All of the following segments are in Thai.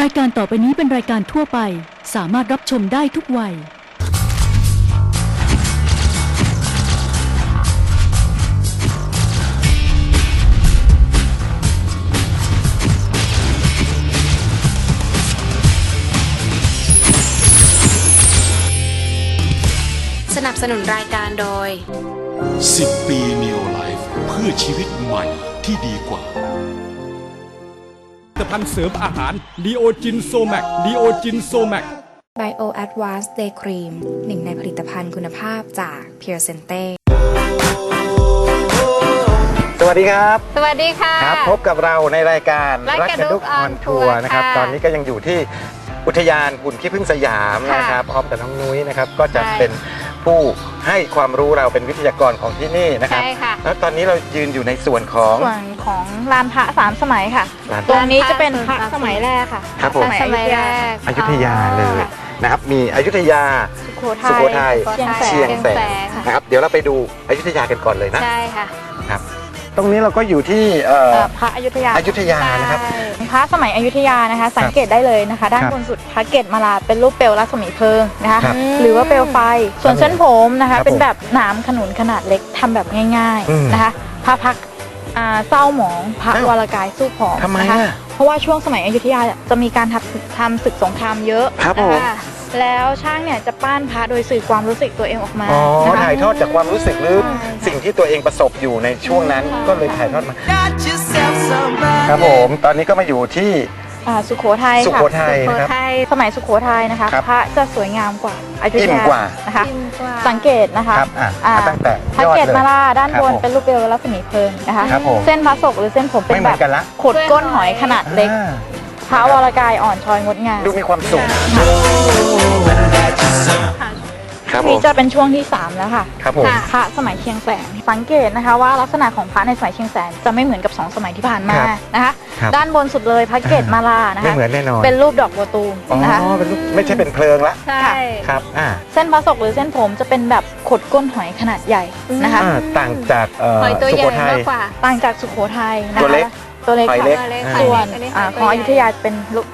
รายการต่อไปนี้เป็นรายการทั่วไป สามารถรับชมได้ทุกวัย สนับสนุนรายการโดย 10 ปี Neo Life เพื่อชีวิตใหม่ที่ดีกว่า ผลิตภัณฑ์เสริมอาหารดีโอจินโซแมกดีโอจินโซแมก Bio Advanced Day Cream หนึ่งในผลิตภัณฑ์คุณภาพจาก Pure Sente สวัสดีครับ สวัสดีค่ะ ครับ พบกับเราในรายการรักกระดุกออน on ทัวร์ Tour นะครับค่ะตอนนี้ก็ยังอยู่ที่อุทยานหุ่นขี้ผึ้งสยามค่ะนะครับพร้อมกับน้องนุ้ยนะครับ ก็จะใช่เป็น ผู้ให้ความรู้เราเป็นวิทยากรของที่นี่นะครับ ใช่ค่ะ แล้วตอนนี้เรายืนอยู่ในส่วนของ ส่วนของลานพระสามสมัยค่ะร้านตรงนี้จะเป็นพระสมัยแรกค่ะครับผมพะสมัยแรกอยุธยาเลยนะครับ มีอยุธยา สุโขสุทัยโขทัยเชียงแสเชียนงแสน นะครับ เดี๋ยวเราไปดูอยุธยากันก่อนเลยนะ ใช่ค่ะครับ ตรงนี้เราก็อยู่ที่เอ่อ เอ่อพระอยุธยาอยุธยานะครับพระสมัยอยุธยานะคะ สังเกตได้เลยนะคะ ด้านครับบนสุดพระเกศมาลาเป็นรูปเปลวรัศมีเพลิงนะคะ ครับหรือว่าเปลวไฟ ส่วนเส้นผมนะครัคะ บผมเป็นแบบหนามขนุนขนาดเล็กทำแบบง่าย อืมๆนะคะ พระพักตร์อ่าเศร้าหมองพระอ้าววรกายสู้ผอมทำไมนะคะอะเพราะว่าช่วงสมัยอยุธยาจะมีการทำทำศึกสงครามเยอะครับผม นะคะ แล้วช่างเนี่ยจะปั้นพระโดยสื่อความรู้สึกตัวเองออกมาอ๋อนะคะ ถ่ายทอดจากความรู้สึกหรือใช่ค่ะสิ่งที่ตัวเองประสบอยู่ในช่วงนั้นใช่ก็เลยถ่ายทอดมาครับผมตอนนี้ก็มาอยู่ที่ อ่าสุโขทัยสุค่ะโขทัยนะครับสมัยสุโขทัยนะคะครับพระจะสวยงามกว่าอยุธอิ่มยากว่า นะคะอิ่มกว่าสังเกตนะคะครับอะอ่าตั้งแต่พระยอดเกศเลยมาลาด้านครับบนผมเป็นรูปเปลวรัศมีเพลิงนะคะ ครับผมเส้นพระศกหรือเส้นผมเป็นไม่เหมืแบอบนกันละขดก้นหอยขนาดเล็กอ่าพ ระวรกายอ่อนช้อยงดงามดูมีความสุขครับผนี่มจะเป็นช่วงที่ 3 แล้วค่ะครับผม พระสมัยเชียงแสนสังเกตนะคะว่าลักษณะของพระในสมัยเชียงแสนจะไม่เหมือนกับสองสมัยที่ผ่านมาครับนะคะ ครับด้านบนสุดเลยพระเกศมาลานะไม่คะเหมือนแน่นอน เป็นรูปดอกบัวตูมอ๋อนะคะ เป็นรูปไม่ใช่เป็นเพลิงละใช่ ครับอ่าเส้นพระศกหรือเส้นผมจะเป็นแบบขดก้นหอยขนาดใหญ่นะคะ อ่าต่างจากเอ่อหอยตัวสุใหโขญ่ทัย มากกว่า ต่างจากสุโขทัยนะคะตัวเล็ก ตัวเล็กหอยค่ะเล็กตัวเล็กอ่าค่ะส่วนอันนี้อ่าหอยขตัองวอใหญ่ยุธยาเป็นลูก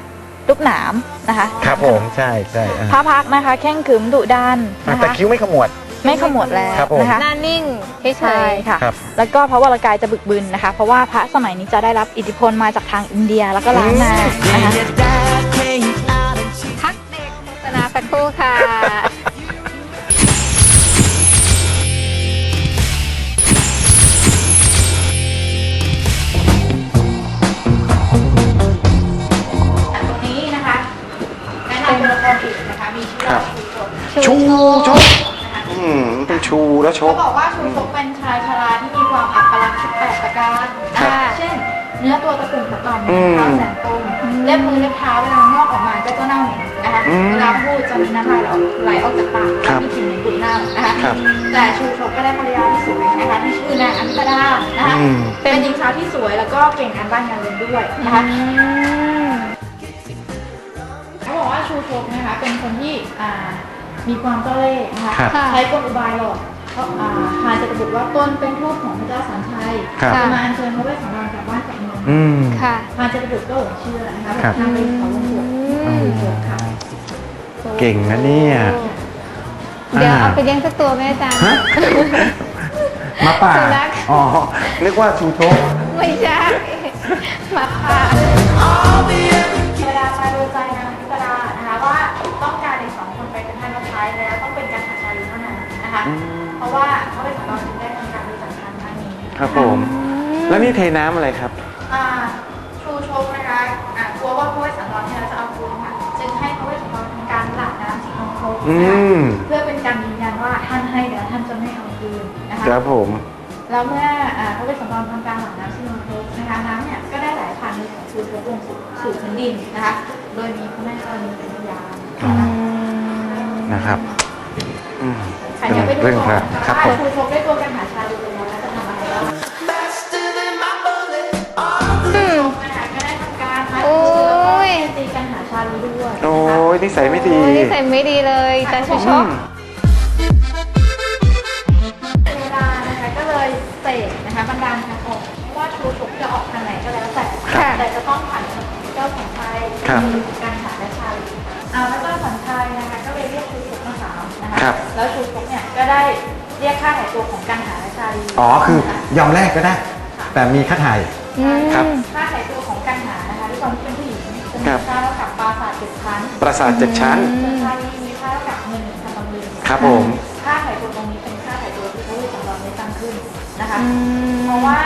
ลูกหนามนะคะครับผมใช่ใช่อ่าพระพักตร์นะคะแข้งขรึมดุดันอ่านะแต่คะคิ้วไม่ขมวด ไม่ขมวดแล้วครับผม นะคะหน้านิ่งเฉใช่ยค่ะ ครับ แล้วก็พระวรกายจะบึกบึนนะคะ เพราะว่าพระสมัยนี้จะได้รับอิทธิพลมาจากทางอินเดียแล้วก็ล้านนานะคะๆ คะมีชื่อครัว่าบชูโชชูชกอืมเป็นชูแล้วชเขาก บอกว่าชูชกเป็นชายชราที่มีความอัปลักษณ์18ประการนะครัคะบเช่น เนื้อตัวตะปุ่มตะต่อมอืมเท้าแสนตรงเล็บมือเล็บเท้าเวลางอกออกมาก็จะเน่าเหม็นนะคะอืมเวลาพูดจะมีน้ำลายไหลออกจากปากครับมีกลิ่นเหม็นบุดเน่านะคะครับแต่ชูชกก็ได้ภรรยาที่สวยนะคะที่ชื่อนางอมิตดานะคะอืม เป็นหญิงสาวที่สวยแล้วก็เก่งการบ้านงานเรือนด้วยนะคะเขา บอกว่าชูชกนะคะเป็นคนที่อ่ามีความเจ้าเล่ห์นะคะครับใช้กลอุบายหลอกเพราะอ่าพานจะระบุว่าต้นเป็นทูปของพระเจ้าสันชัยครับจะมาอัญเชิญพระเวสสันดรกลับบ้านกลับเมืองอืมค่ะพานจะระบุก็หลงเชื่อนะคะครับทางไปเขาวงกฏอืมชูชกค่ะเก่งนะเนี่ยเดี๋ยวเอาไปเลี้ยงสักตัวไหมอาจารย์ฮะมาป่าสุนัขอ๋อนึกว่าชูชกไม่ใช่หมาป่าเวลาไป นี่เทน้ำอะไรครับ อ่าชูชกนะคะอ่ากลัวว่าพระเวสสันดรเนี่ยจะเอาคืนค่ะ จึงให้พระเวสสันดรทำการหลั่งน้ำที่นองครกอืนะคะม เพื่อเป็นการยืนยันว่าท่านให้แล้วท่านจะไม่เอาคืนนะคะ ครับผม แล้วเมื่ออ่าพระเวสสันดรทำการหลั่งน้ำที่นองครกนะคะน้ำเนี่ยก็ได้ไหลผ่านมือของชูชกลงสู่สู่พื้นดินนะคะ โดยมีพระแม่ธรณีเป็นพยานอ๋อนะครับ อืม ค่ะเป็นเดี๋ยวไปดูเรื่องก่คอรันบนะครัคะบผมชูชกได้ตัวกันหาชา กันหาชาลีด้วยโอ้ยนิสัยไม่ดี โอ้ยนิสัยไม่ดีเลยแต่ชูชอืกมเวลานะคะก็เลยเสกนะคะบันดาลทางออกไม่ว่าชูชกจะออกทางไหนก็แล้วแต่ค่ะแต่จะต้องผ่านกจ้าสันชัยครับ มีการหาและชาลีเอาพระเจ้าสันชัยนะคะก็เลยเรียกชูชกมาถามนะคะครับ แล้วชูชกเนี่ยก็ได้เรียกค่าไถ่ตัวของการหาและชาลีอ๋อคือยอมแรกก็ได้ แต่มีค่าถ่ายครับ ค่าไถ่ตัวของการหานะคะด้วยความที่เป็นผู้หญิงจะมีครับ ค่าเท่า ชั้นปราสาทเจ็ดชั้นส่วนชาลีมีค่าเท่ากับเงินหนึ่งพันตำลึงครับผม ค่าไถ่ตัวตรงนี้เป็นค่าไถ่ตัวที่พระรูปสำรองได้ตั้งขึ้นนะคะเพราะว่า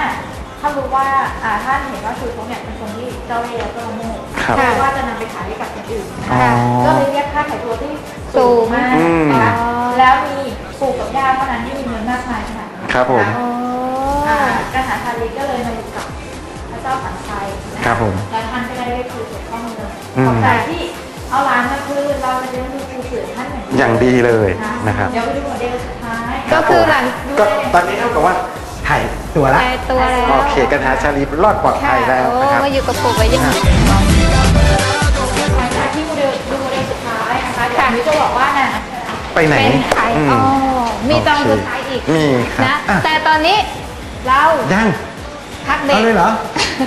ถ้ารู้ว่าอ่าท่านเห็นว่าชูชกเนี่ยเป็นคนที่เจ้าเล่ห์และเจ้าละโมบครับเพราะว่าจะนำไปขายให้กับคนอื่นอ๋อนะคะก็เลยเรียกค่าไถ่ตัวที่สูงมากอืม นะคะแล้วมีปู่กับย่าเท่านั้นที่มีเงินมากมายขนาดนี้ครับผม นะคะอ่ากษัตริย์ชาลีก็เลยมาอยู่กับพระเจ้าสันชัยนะะครับผมแล้วท่านก็ได้เรียกครูเสือเข้าเมืองอืม ขอบใจที่ เอาร้านมาคือเราจะเลี้ยงดูครูเสือท่านอย่างอย่างดีเลยนะครับ เดี๋ยวไปดูโมเดลสุดท้าย ก็คือหลังก็ตอนนี้เท่ากับว่าถ่ายตัวละแปดตัวแล้วโอเคกระทาชาลีรอดปลอดภัยแล้วโอ้นะครับมาอยู่กับปู่ไปยัง หลังจากที่โมเดลดูโมเดลสุดท้ายนะคะเดี๋ยวนี้จะบอกว่าน่ะไปไหนเป็นไข่อืม อ๋อมีตอนโอเคสุดท้ายอีกมีครับนะ อะ แต่ตอนนี้เรายังพักเบรเอากเลยเหรอ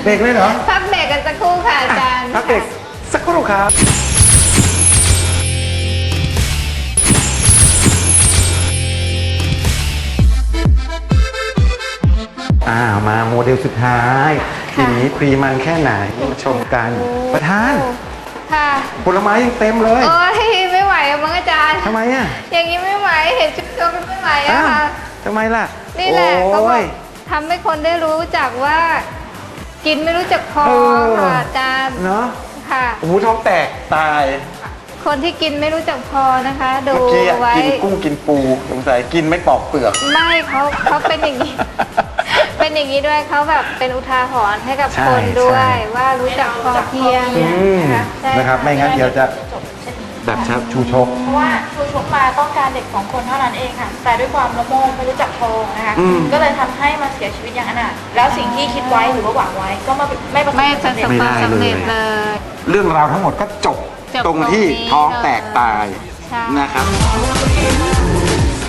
เบรกเลยเหรอพักเบรกกันสักครู่ค่ะอาจารย์ พักเบรกสักครู่ครับ อ้าวมาโมเดลสุดท้ายทีนี้พรีมันแค่ไหนมาชมกันประธานค่ะผลไม้ยังเต็มเลยโอ้ยไม่ไหวอะมั้งอาจารย์ทำไมอะอย่างนี้ไม่ไหวเห็นชุดตัวก็ไม่ไหวอะอ้าวค่ะทำไมล่ะนี่แหละโอ้ก็บอกยทำให้คนได้รู้จักว่า กินไม่รู้จักพอเออค่ะอาจารย์เนาะค่ะโอ้โหท้องแตกตาย คนที่กินไม่รู้จักพอนะคะดูเมื่อกี้อะไว้กินกุ้งกินปูสงสัยกินไม่ปอกเปลือก ไม่เขาเขาเป็นอย่างนี้ เป็นอย่างนี้ด้วยเขาแบบเป็นอุทาหรณ์ให้กับใช่คนด้วใช่ ย ว่ารู้จักพอเพียงอืมนะคะใช่นะครับ ไม่งั้นเดี๋ยวจะจบเช่นนี้แบบชับ ชูชก เพราะว่าชูชกมาต้องการเด็กสองคนเท่านั้นเองค่ะ แต่ด้วยความละโมบไม่รู้จักพอนะคะ อืม ก็เลยทำให้มาเสียชีวิตอย่างอนาถแล้วสิ่งที่คิดไว้หรือว่าหวังไว้ก็มาไม่ประสบไม่ความประสำสเร็จบความสำเร็จไม่ได้เลยเลย เรื่องราวทั้งหมดก็จบจบตรงที่ตรงนี้ท้องแตกตายใช่ นะครับ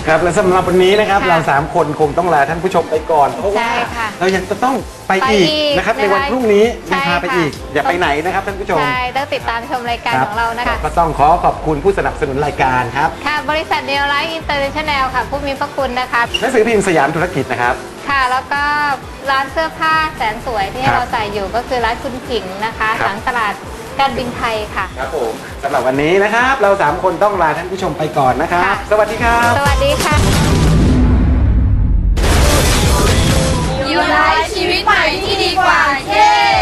ครับและสำหรับวันนี้นะครับค่ะเราสามคนคงต้องลาท่านผู้ชมไปก่อน เพราะว่าใช่ค่ะเรายังจะต้องไปไปอีกอีกนะครับในนะคะวันพรุ่งนี้ใช่ยังพาไปค่ะ อีก อย่าไปไหนนะครับท่านผู้ชมใช่ต้องติดตามชมรายการคบของเรานะคะ ก็ต้องขอขอบคุณผู้สนับสนุนรายการครับค่ะ บริษัทเนลไลท์อินเตอร์เนชั่นแนลค่ะ ผู้มีพระคุณนะคะ หนังสือพิมพ์สยามธุรกิจนะครับ ค่ะ แล้วก็ร้านเสื้อผ้าแสนสวยที่ครับเราใส่อยู่ก็คือร้านคุณผิงนะคะ ครับ หลังตลาด การบินไทยค่ะ ครับผมสำหรับวันนี้นะครับ เราสามคนต้องลาท่านผู้ชมไปก่อนนะครับ ค่ะ สวัสดีครับ สวัสดีค่ะ อยู่ไลฟ์ชีวิตใหม่ที่ดีกว่าเย้